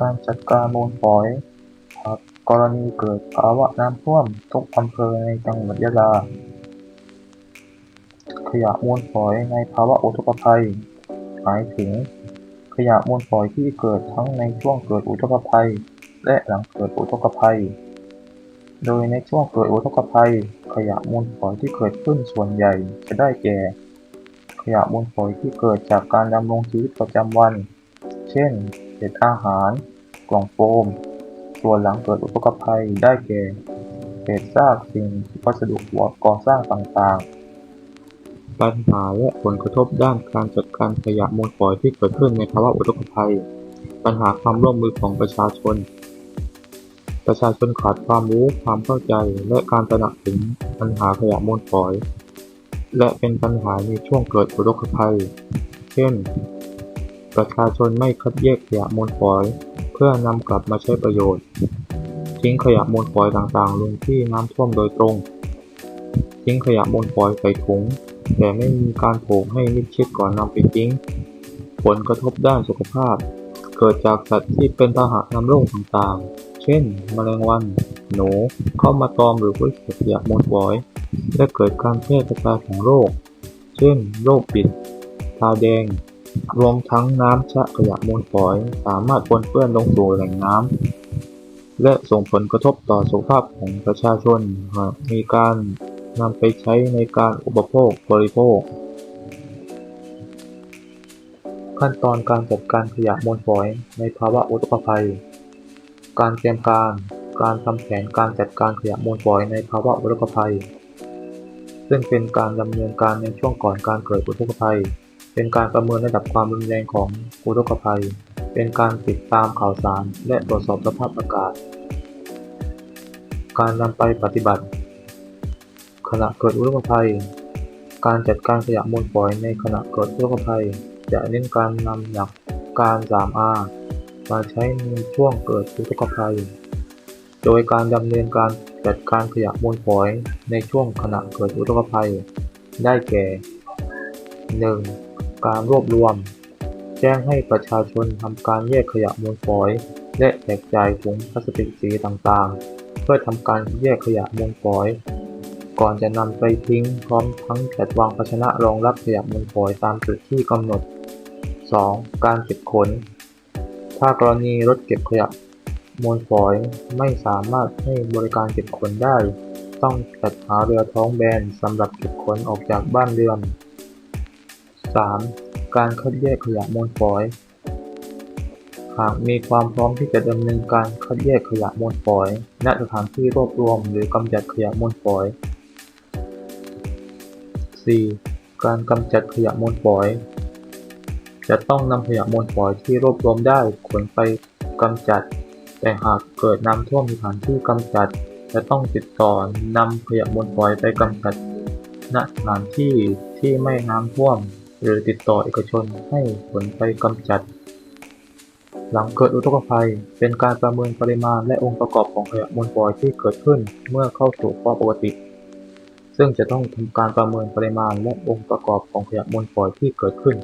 การจัดการมูลฝอยหากกรณีเกิดภาวะน้ำท่วมทุกอำเภอในจังหวัดยะลา ขยะมูลฝอยในภาวะอุทกภัย หมายถึง ขยะมูลฝอยที่เกิดทั้งในช่วงเกิดอุทกภัย และหลังเกิดอุทกภัย โดยในช่วงเกิดอุทกภัย ขยะมูลฝอยที่เกิดขึ้นส่วนใหญ่จะได้แก่ ขยะมูลฝอยที่เกิดจากการดำรงชีวิตประจำวัน เช่น เศษอาหาร กล่องโฟม ส่วนหลังเกิดอุทกภัยได้แก่เศษซากสิ่งวัสดุก่อสร้างต่างๆ ปัญหาและผลกระทบด้านการจัดการขยะมูลฝอยที่เกิดขึ้นในภาวะอุทกภัย ปัญหาความร่วมมือของประชาชน ประชาชนขาดความรู้ความเข้าใจและการตระหนักถึงปัญหาขยะมูลฝอย และเป็นปัญหาในช่วงเกิดอุทกภัย เช่น ประชาชนไม่คัดแยกขยะมูลฝอย เพื่อนำกลับมาใช้ประโยชน์ ทิ้งขยะมูลฝอยต่างๆ ลงที่น้ำท่วมโดยตรง ทิ้งขยะมูลฝอยใส่ถุง แต่ไม่มีการโถให้มิดชิดก่อนนำไปทิ้ง ผลกระทบด้านสุขภาพ เกิดจากสัตว์ที่เป็นพาหะนำโรคต่างๆ เช่น แมลงวัน หนู เข้ามาตอมหรือผลิตขยะมูลฝอย และเกิดการแพร่กระจายของโรค เช่น โรคปิด ตาแดง รวมทั้งน้ำชะขยะมูลฝอยสามารถปนเปื้อนลงสู่แหล่งน้ำและส่งผลกระทบต่อสุขภาพของประชาชนหากมีการนำไปใช้ในการอุปโภคบริโภค ขั้นตอนการจัดการขยะมูลฝอยในภาวะอุทกภัย การเตรียมการ การทำแผนการจัดการขยะมูลฝอยในภาวะอุทกภัย ซึ่งเป็นการดำเนินการในช่วงก่อนการเกิดอุทกภัย เป็นการประเมินระดับความรุนแรงของอุทกภัย เป็นการติดตามข่าวสารและตรวจสอบสภาพอากาศ การนำไปปฏิบัติ ขณะเกิดอุทกภัย การจัดการขยะมูลฝอยในขณะเกิดอุทกภัย จะเน้นการนำหลักการ 3R มาใช้ในช่วงเกิดอุทกภัย โดยการดำเนินการจัดการขยะมูลฝอยในช่วงขณะเกิดอุทกภัย ได้แก่ 1. การรวบรวม แจ้งให้ประชาชนทำการแยกขยะมูลฝอย และแจกจ่ายถุงพลาสติกสีต่างๆ เพื่อทำการแยกขยะมูลฝอย ก่อนจะนำไปทิ้งพร้อมทั้งจัดวางภาชนะรองรับขยะมูลฝอยตามจุดที่กำหนด 2. การเก็บขน ถ้ากรณีรถเก็บขยะมูลฝอยไม่สามารถให้บริการเก็บขนได้ ต้องจัดหาเรือท้องแบนสำหรับเก็บขนออกจากบ้านเรือน 3. การคัดแยกขยะมูลฝอย หากมีความพร้อมที่จะดำเนินการคัดแยกขยะมูลฝอย ณ สถานที่รวบรวมหรือกำจัดขยะมูลฝอย 4. การกำจัดขยะมูลฝอย จะต้องนำขยะมูลฝอยที่รวบรวมได้ขนไปกำจัด แต่หากเกิดน้ำท่วมสถานที่กำจัด จะต้องติดต่อนำขยะมูลฝอยไปกำจัดณสถานที่ที่ไม่น้ำท่วม หรือติดต่อเอกชนให้ขนไปกำจัด หลังเกิดอุทกภัย เป็นการประเมินปริมาณและองค์ประกอบของขยะมูลฝอยที่เกิดขึ้นเมื่อเข้าสู่ภาวะปกติ ซึ่งจะต้องทำการประเมินปริมาณและองค์ประกอบของขยะมูลฝอยที่เกิดขึ้น